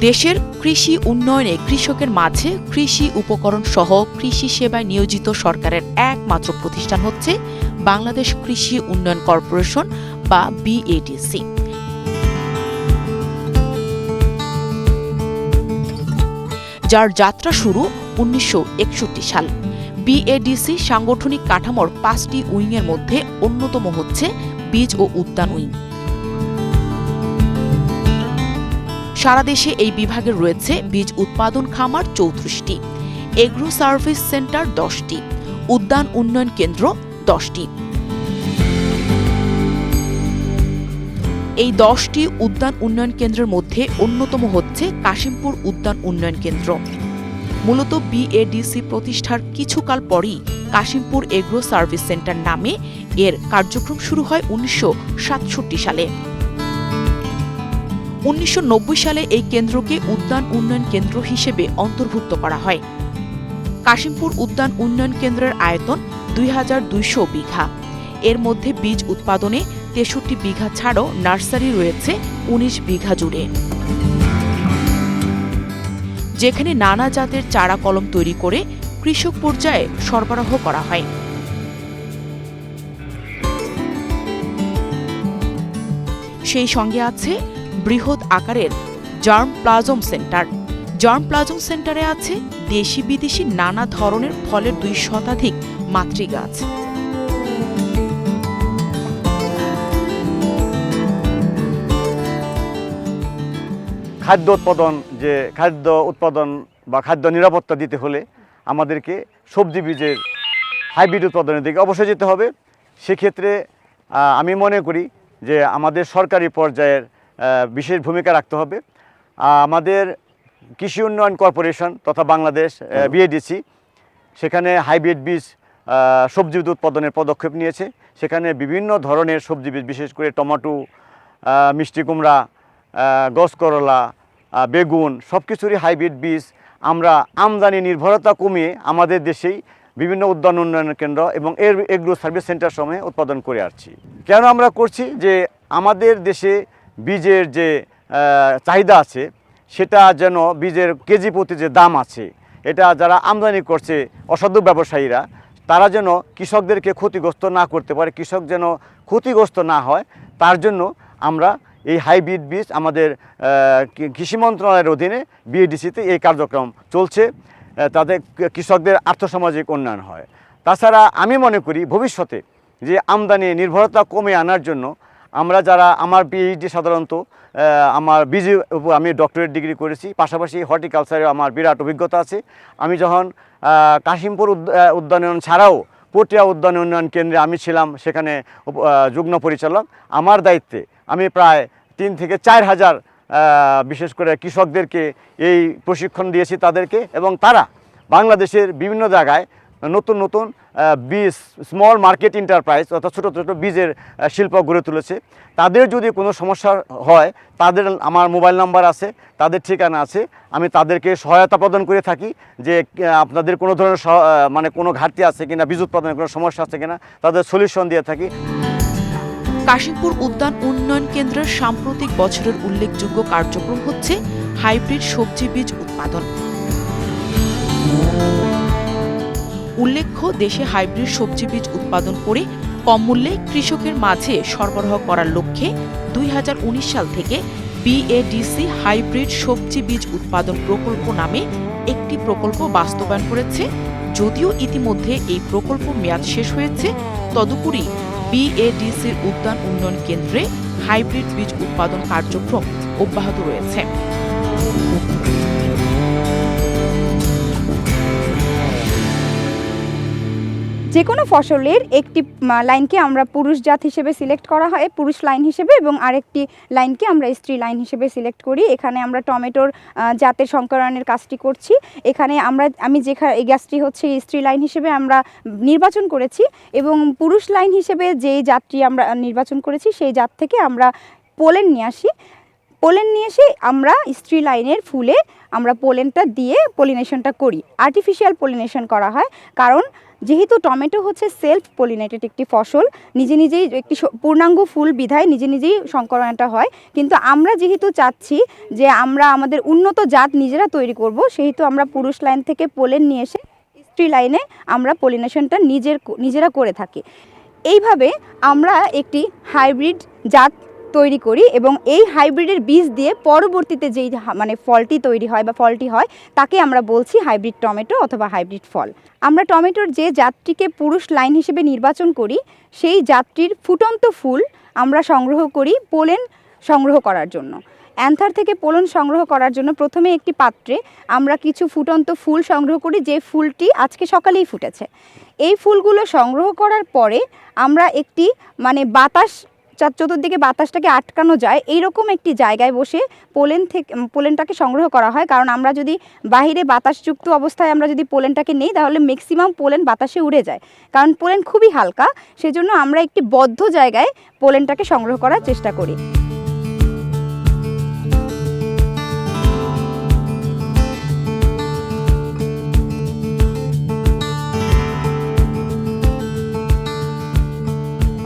দেশের কৃষি উন্নয়নে কৃষকের মাঝে কৃষি উপকরণ সহ কৃষি সেবায় নিয়োজিত সরকারের একমাত্র প্রতিষ্ঠান হচ্ছে বাংলাদেশ কৃষি উন্নয়ন কর্পোরেশন বা বিএডিসি যার যাত্রা শুরু উনিশশো একষট্টি সাল। বিএডিসি সাংগঠনিক কাঠামোর পাঁচটি উইংয়ের মধ্যে অন্যতম হচ্ছে বীজ ও উদ্যান উইং। সারা দেশে এই বিভাগে রয়েছে বীজ উৎপাদন খামার চৌত্রিশটি এগ্রো সার্ভিস সেন্টার দশটি, উদ্যান উন্নয়ন কেন্দ্র দশটি। এই দশটি উদ্যান উন্নয়ন কেন্দ্রের মধ্যে অন্যতম হচ্ছে কাশিমপুর উদ্যান উন্নয়ন কেন্দ্র। মূলত বিএডিসি প্রতিষ্ঠার কিছুকাল পরই কাশিমপুর এগ্রো সার্ভিস সেন্টার নামে এর কার্যক্রম শুরু হয় উনিশশো সাতষট্টি সালে। উনিশশো নব্বই সালে এই কেন্দ্রকে উদ্যান উন্নয়ন কেন্দ্র হিসেবে অন্তর্ভুক্ত করা হয়। কাশিমপুর উদ্যান উন্নয়ন কেন্দ্রের আয়তন দুই হাজার দুইশো বিঘা। এর মধ্যে বীজ উৎপাদনে তেষট্টি বিঘা ছাড়াও নার্সারি রয়েছে ১৯ বিঘা জুড়ে। যেখানে নানা জাতের চারা কলম তৈরি করে কৃষক পর্যায়ে সরবরাহ করা হয়। সেই সঙ্গে আছে বৃহৎ আকারের germ plasm centre. Germ plasm সেন্টারে আছে দেশি বিদেশি নানা ধরনের ফলের দুই শতাধিক মাতৃগাছ খাদ্য উৎপাদন, যে খাদ্য উৎপাদন বা খাদ্য নিরাপত্তা দিতে হলে আমাদেরকে সবজি বীজের হাইব্রিড উৎপাদনের দিকে অবশ্যই যেতে হবে। সেক্ষেত্রে আমি মনে করি যে আমাদের সরকারি পর্যায়ের বিশেষ ভূমিকা রাখতে হবে। আমাদের কৃষি উন্নয়ন কর্পোরেশন তথা বাংলাদেশ বিএডিসি সেখানে হাইব্রিড বীজ সবজি উৎপাদনের পদক্ষেপ নিয়েছে। সেখানে বিভিন্ন ধরনের সবজি বীজ বিশেষ করে টমাটো মিষ্টি কুমড়া গস করলা বেগুন সব কিছুরই হাইব্রিড বীজ আমরা আমদানি নির্ভরতা কমিয়ে আমাদের দেশেই বিভিন্ন উদ্যান উন্নয়ন কেন্দ্র এবং এর এগ্রো সার্ভিস সেন্টার সময়ে উৎপাদন করে আসছি। কেন আমরা করছি? যে আমাদের দেশে বীজের যে চাহিদা আছে, সেটা যেন বীজের কেজি প্রতি যে দাম আছে, এটা যারা আমদানি করছে, অসাধু ব্যবসায়ীরা, তারা যেন কৃষকদেরকে ক্ষতিগ্রস্ত না করতে পারে, কৃষক যেন ক্ষতিগ্রস্ত না হয়, তার জন্য আমরা এই হাইব্রিড বীজ আমাদের কৃষি মন্ত্রণালয়ের অধীনে বিএডিসিতে এই কার্যক্রম চলছে তাতে কৃষকদের আর্থসামাজিক উন্নয়ন হয়। তাছাড়া আমি মনে করি ভবিষ্যতে যে আমদানি নির্ভরতা কমে আনার জন্য আমরা যারা, আমার পিএইচডি সাধারণত আমার বিজি উপর আমি ডক্টরেট ডিগ্রি করেছি, পাশাপাশি হর্টিকালচারে আমার বিরাট অভিজ্ঞতা আছে। আমি যখন কাশিমপুর উদ্যানয়ন ছাড়াও পটিয়া উদ্যান উন্নয়ন কেন্দ্রে আমি ছিলাম, সেখানে যুগ্ম পরিচালক, আমার দায়িত্বে আমি প্রায় তিন থেকে চার হাজার বিশেষ করে কৃষকদেরকে এই প্রশিক্ষণ দিয়েছি তাদেরকে এবং তারা বাংলাদেশের বিভিন্ন জায়গায় নতুন নতুন বীজ স্মল মার্কেট এন্টারপ্রাইজ অর্থাৎ ছোটো ছোটো বীজের শিল্প গড়ে তুলেছে। তাদের যদি কোনো সমস্যা হয়, তাদের আমার মোবাইল নাম্বার আছে, তাদের ঠিকানা আছে, আমি তাদেরকে সহায়তা প্রদান করে থাকি যে আপনাদের কোনো ধরনের মানে কোনো ঘাটতি আছে কিনা, বীজ উৎপাদনের কোনো সমস্যা আছে কিনা, তাদের সলিউশন দিয়ে থাকি। কাশিমপুর উদ্যান উন্নয়ন কেন্দ্রের সাম্প্রতিক বছরের উল্লেখযোগ্য কার্যক্রম হচ্ছে হাইব্রিড সবজি বীজ উৎপাদন। উল্লেখ্য, দেশে হাইব্রিড সবজি বীজ উৎপাদন করে কম মূল্যে কৃষকের মাঝে সরবরাহ করার লক্ষ্যে দুই হাজার উনিশ সাল থেকে বিএডিসি হাইব্রিড সবজি বীজ উৎপাদন প্রকল্প নামে একটি প্রকল্প বাস্তবায়ন করেছে। যদিও ইতিমধ্যে এই প্রকল্প মেয়াদ শেষ হয়েছে, তদুপরি বিএডিসির উদ্যান উন্নয়ন কেন্দ্রে হাইব্রিড বীজ উৎপাদন কার্যক্রম অব্যাহত রয়েছে। যে কোনো ফসলের একটি লাইনকে আমরা পুরুষ জাত হিসেবে সিলেক্ট করা হয়, পুরুষ লাইন হিসেবে এবং আরেকটি লাইনকে আমরা স্ত্রী লাইন হিসেবে সিলেক্ট করি। এখানে আমরা টমেটোর জাতের সংকরণের কাজটি করছি। এখানে আমরা, আমি যেখানে এই গাছটি হচ্ছে স্ত্রী লাইন হিসেবে আমরা নির্বাচন করেছি এবং পুরুষ লাইন হিসেবে যেই জাতটি আমরা নির্বাচন করেছি সেই জাত থেকে আমরা পোলেন নিয়ে আসি। পোলেন নিয়ে এসে আমরা স্ত্রী লাইনের ফুলে আমরা পোলেনটা দিয়ে পলিনেশনটা করি। আর্টিফিশিয়াল পলিনেশন করা হয়। কারণ যেহেতু টমেটো হচ্ছে সেলফ পলিনেটেড একটি ফসল, নিজে নিজেই একটি পূর্ণাঙ্গ ফুল বিধায় নিজে নিজেই সংকরণটা হয়। কিন্তু আমরা যেহেতু চাচ্ছি যে আমরা আমাদের উন্নত জাত নিজেরা তৈরি করব, সেহেতু আমরা পুরুষ লাইন থেকে পোলেন নিয়ে এসে স্ত্রী লাইনে আমরা পলিনেশনটা নিজের নিজেরা করে থাকি। এইভাবে আমরা একটি হাইব্রিড জাত তৈরি করি এবং এই হাইব্রিডের বীজ দিয়ে পরবর্তীতে যেই মানে ফলটি তৈরি হয় বা ফলটি হয়, তাকে আমরা বলছি হাইব্রিড টমেটো অথবা হাইব্রিড ফল। আমরা টমেটোর যে জাতটিকে পুরুষ লাইন হিসেবে নির্বাচন করি, সেই জাতটির ফুটন্ত ফুল আমরা সংগ্রহ করি পোলেন সংগ্রহ করার জন্য। অ্যান্থার থেকে পোলন সংগ্রহ করার জন্য প্রথমে একটি পাত্রে আমরা কিছু ফুটন্ত ফুল সংগ্রহ করি, যে ফুলটি আজকে সকালেই ফুটেছে। এই ফুলগুলো সংগ্রহ করার পরে আমরা একটি মানে বাতাস চার চতুর্দিকে বাতাসটাকে আটকানো যায়, এইরকম একটি জায়গায় বসে পোলেন থেকে পোলেনটাকে সংগ্রহ করা হয়। কারণ আমরা যদি বাহিরে বাতাসযুক্ত অবস্থায় আমরা যদি পোলেনটাকে নেই, তাহলে ম্যাক্সিমাম পোলেন বাতাসে উড়ে যায়। কারণ পোলেন খুবই হালকা, সেজন্য আমরা একটি বদ্ধ জায়গায় পোলেনটাকে সংগ্রহ করার চেষ্টা করি।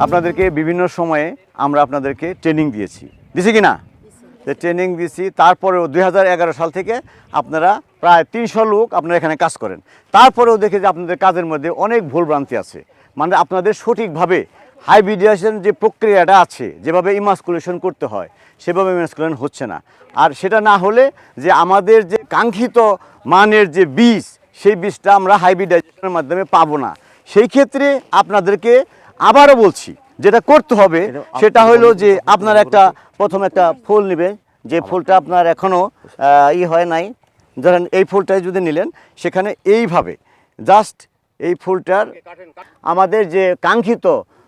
আপনাদেরকে বিভিন্ন সময়ে আমরা আপনাদেরকে ট্রেনিং দিয়েছি। দিছি কি না? যে ট্রেনিং দিয়েছি তারপরেও দু হাজার এগারো সাল থেকে আপনারা প্রায় তিনশো লোক আপনারা এখানে কাজ করেন। তারপরেও দেখে যে আপনাদের কাজের মধ্যে অনেক ভুলভ্রান্তি আছে। মানে আপনাদের সঠিকভাবে হাইব্রিডিয়েশন যে প্রক্রিয়াটা আছে যেভাবে ইমাসকুলেশন করতে হয় সেভাবে ইমাসকুলেশন হচ্ছে না। আর সেটা না হলে যে আমাদের যে কাঙ্ক্ষিত মানের যে বীজ সেই বীজটা আমরা হাইব্রিডাইজেশনের মাধ্যমে পাবো না। সেই ক্ষেত্রে আপনাদেরকে আবারও বলছি যেটা করতে হবে সেটা হলো যে আপনার একটা প্রথম একটা ফুল নেবেন যে ফুলটা আপনার এখনও ই হয় নাই। ধরেন এই ফুলটাই যদি নিলেন সেখানে এইভাবে জাস্ট এই ফুলটার আমাদের যে কাঙ্ক্ষিত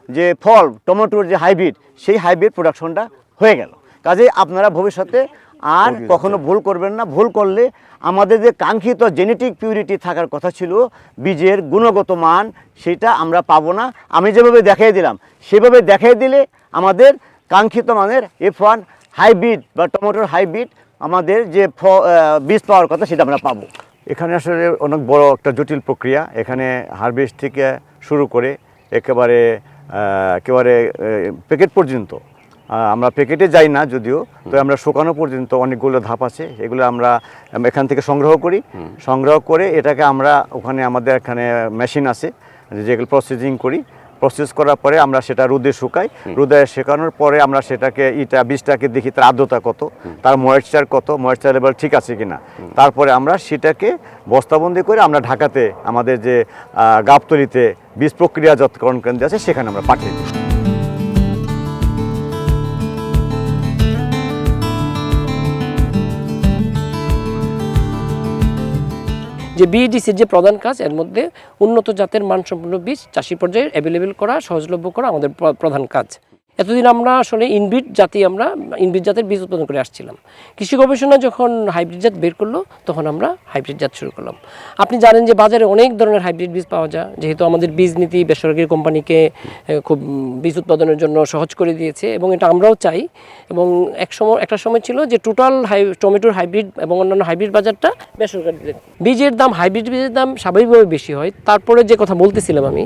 যে ফল টমেটোর যে হাইব্রিড সেই হাইব্রিড প্রোডাকশনটা হয়ে গেল। কাজে আপনারা ভবিষ্যতে আর কখনো ভুল করবেন না। ভুল করলে আমাদের যে কাঙ্ক্ষিত জেনেটিক পিউরিটি থাকার কথা ছিল বীজের গুণগত মান সেটা আমরা পাবো না। আমি যেভাবে দেখাই দিলাম সেভাবে দেখাই দিলে আমাদের কাঙ্ক্ষিত মানের এফ ওয়ান হাইব্রিড বা টমেটোর হাইব্রিড আমাদের যে ফ- বীজ পাওয়ার কথা সেটা আমরা পাবো। এখানে আসলে অনেক বড় একটা জটিল প্রক্রিয়া। এখানে হারভেস্ট থেকে শুরু করে একেবারে একেবারে প্যাকেট পর্যন্ত আমরা প্যাকেটে যাই না যদিও তো আমরা শুকানো পর্যন্ত অনেকগুলো ধাপ আছে এগুলো আমরা এখান থেকে সংগ্রহ করি। সংগ্রহ করে এটাকে আমরা ওখানে আমাদের এখানে মেশিন আছে যেগুলো প্রসেসিং করি। প্রসেস করার পরে আমরা সেটা রোদে শুকাই। রোদে শুকানোর পরে আমরা সেটাকে ইটা বীজটাকে দেখি তার আর্দ্রতা কত তার ময়েশ্চার কত ময়েশ্চার লেভেল ঠিক আছে কিনা। তারপরে আমরা সেটাকে বস্তাবন্দি করে আমরা ঢাকাতে আমাদের যে গাবতলিতে বীজ প্রক্রিয়াজাতকরণ কেন্দ্র আছে সেখানে আমরা পাঠিয়ে দিই। যে বিইডিসির যে প্রধান কাজ, এর মধ্যে উন্নত জাতের মানসম্পন্ন বীজ চাষি পর্যায়ে অ্যাভেলেবেল করা, সহজলভ্য করা আমাদের প্রধান কাজ। এতদিন আমরা আসলে ইনব্রিড জাতি আমরা ইনব্রিড জাতের বীজ উৎপাদন করে আসছিলাম। কৃষি গবেষণা যখন হাইব্রিড জাত বের করল, তখন আমরা হাইব্রিড জাত শুরু করলাম। আপনি জানেন যে বাজারে অনেক ধরনের হাইব্রিড বীজ পাওয়া যায়, যেহেতু আমাদের বীজ নীতি বেসরকারি কোম্পানিকে খুব বীজ উৎপাদনের জন্য সহজ করে দিয়েছে এবং এটা আমরাও চাই। এবং এক সময়, একটা সময় ছিল যে টোটাল হাই টমেটোর হাইব্রিড এবং অন্যান্য হাইব্রিড বাজারটা বেসরকারি বীজের দাম হাইব্রিড বীজের দাম স্বাভাবিকভাবে বেশি হয়। তারপরে যে কথা বলতেছিলাম আমি,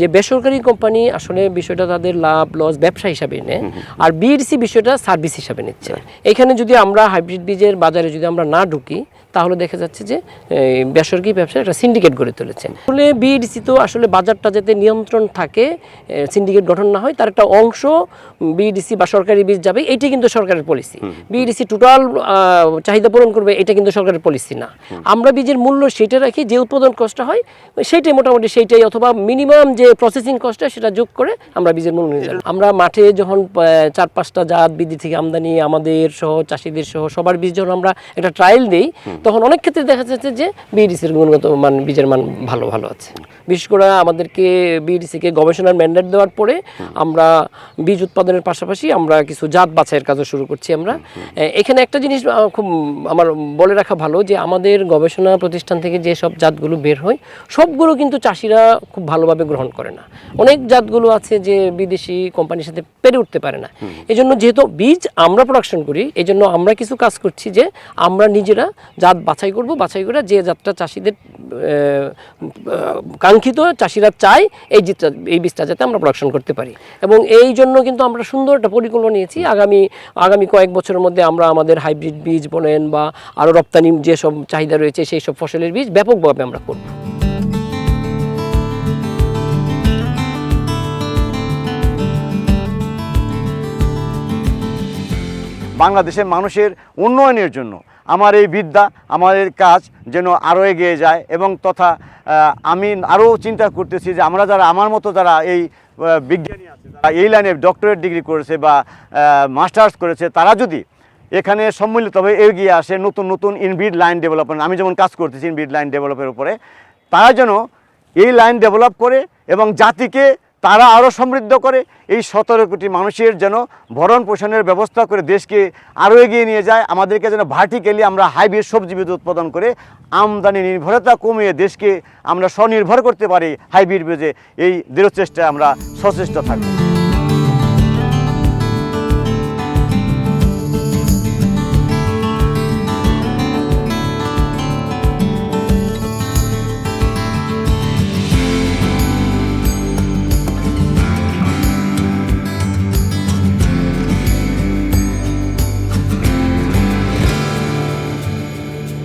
যে বেসরকারি কোম্পানি আসলে বিষয়টা তাদের লাভ লস ব্যবসা হিসাবে নেয় আর বিএডিসি বিষয়টা সার্ভিস হিসাবে নিচ্ছে। এখানে যদি আমরা হাইব্রিড বীজের বাজারে যদি আমরা না ঢুকি তাহলে দেখা যাচ্ছে যে বেসরকারি ব্যবসা একটা সিন্ডিকেট গড়ে তুলেছে আসলে বিএডিসি তো আসলে বাজারটা যাতে নিয়ন্ত্রণ থাকে সিন্ডিকেট গঠন না হয় তার একটা অংশ বিএডিসি বা সরকারি বীজ যাবে এইটাই কিন্তু সরকারের পলিসি বিএডিসি টোটাল চাহিদা পূরণ করবে এটা কিন্তু সরকারের পলিসি না। আমরা বীজের মূল্য সেটা রাখি যে উৎপাদন কষ্ট হয় সেইটাই মোটামুটি সেইটাই অথবা মিনিমাম যে প্রসেসিং কষ্ট সেটা যোগ করে আমরা বীজের মূল্য নিয়ে। আমরা মাঠে যখন চার পাঁচটা জাত বিধি থেকে আমদানি আমাদের সহ চাষিদের সহ সবার বীজ যখন আমরা একটা ট্রায়াল দিই তখন অনেক ক্ষেত্রে দেখা যাচ্ছে যে বিডিসির গুণগত মান বীজের মান ভালো ভালো আছে। বিশেষ করে আমাদেরকে বিডিসিকে গবেষণার ম্যান্ডেট দেওয়ার পরে আমরা বীজ উৎপাদনের পাশাপাশি আমরা কিছু জাত বাছাইয়ের কাজও শুরু করছি আমরা। এখানে একটা জিনিস খুব আমার বলে রাখা ভালো যে আমাদের গবেষণা প্রতিষ্ঠান থেকে যে সব জাতগুলো বের হয় সবগুলো কিন্তু চাষিরা খুব ভালোভাবে গ্রহণ করে না। অনেক জাতগুলো আছে যে বিদেশি কোম্পানির সাথে পেরে উঠতে পারে না। এই জন্য যেহেতু বীজ আমরা প্রোডাকশন করি এই জন্য আমরা কিছু কাজ করছি যে আমরা নিজেরা জাত বাছাই করব, বাছাই করে যে জাতটা চাষিদের কাঙ্ক্ষিত চাষিরা চায়, এই জিতটা, এই বীজটা যাতে আমরা প্রোডাকশন করতে পারি। এবং এই জন্য কিন্তু আমরা সুন্দর একটা পরিকল্পনা নিয়েছি। আগামী আগামী কয়েক বছরের মধ্যে আমরা আমাদের হাইব্রিড বীজ বলেন বা আরও রপ্তানি যেসব চাহিদা রয়েছে সেই সব ফসলের বীজ ব্যাপকভাবে আমরা করব। বাংলাদেশের মানুষের উন্নয়নের জন্য আমার এই বিদ্যা এই কাজ যেন আরও এগিয়ে যায় এবং তথা আমি আরও চিন্তা করতেছি যে আমরা যারা, আমার মতো যারা এই বিজ্ঞানী আছে, যারা এই লাইনে ডক্টরেট ডিগ্রি করেছে বা মাস্টার্স করেছে, তারা যদি এখানে সম্মিলিতভাবে এগিয়ে আসে নতুন নতুন ইনভিড লাইন ডেভেলপমেন্ট আমি যেমন কাজ করতেছি ইনভিড লাইন ডেভেলপের উপরে, তারা যেন এই লাইন ডেভেলপ করে এবং জাতিকে তারা আরও সমৃদ্ধ করে এই সতেরো কোটি মানুষের যেন ভরণ পোষণের ব্যবস্থা করে দেশকে আরও এগিয়ে নিয়ে যায়, আমাদেরকে যেন ভার্টিক্যালি আমরা হাইব্রিড সবজি বীজ উৎপাদন করে আমদানি নির্ভরতা কমিয়ে দেশকে আমরা স্বনির্ভর করতে পারি হাইব্রিড বীজে। এই দৃঢ় চেষ্টায় আমরা সচেষ্ট থাকব।